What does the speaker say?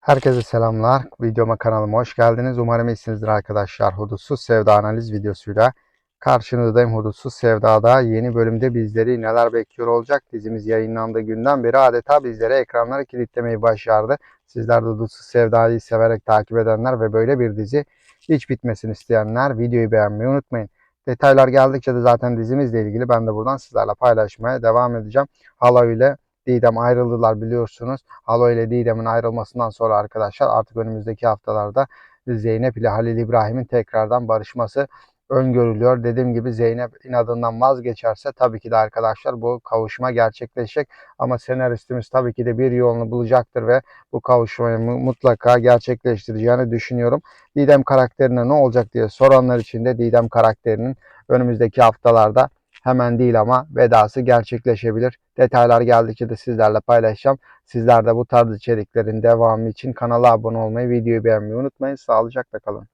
Herkese selamlar. Videoma kanalıma hoş geldiniz. Umarım iyisinizdir arkadaşlar. Hudutsuz Sevda analiz videosuyla karşınızdayım. Hudutsuz Sevda'da yeni bölümde bizleri neler bekliyor olacak? Dizimiz yayınlandığı günden beri adeta bizlere ekranları kilitlemeyi başardı. Sizler de Hudutsuz Sevda'yı severek takip edenler ve böyle bir dizi hiç bitmesini isteyenler videoyu beğenmeyi unutmayın. Detaylar geldikçe de zaten dizimizle ilgili ben de buradan sizlerle paylaşmaya devam edeceğim. Hala ile Didem ayrıldılar biliyorsunuz. Halo ile Didem'in ayrılmasından sonra arkadaşlar artık önümüzdeki haftalarda Zeynep ile Halil İbrahim'in tekrardan barışması öngörülüyor. Dediğim gibi Zeynep inadından vazgeçerse tabii ki de arkadaşlar bu kavuşma gerçekleşecek. Ama senaristimiz tabii ki de bir yolunu bulacaktır ve bu kavuşmayı mu- mutlaka gerçekleştireceğini düşünüyorum. Didem karakterine ne olacak diye soranlar için de Didem karakterinin önümüzdeki haftalarda hemen değil ama vedası gerçekleşebilir. Detaylar geldikçe de sizlerle paylaşacağım. Sizler de bu tarz içeriklerin devamı için kanala abone olmayı, videoyu beğenmeyi unutmayın. Sağlıcakla kalın.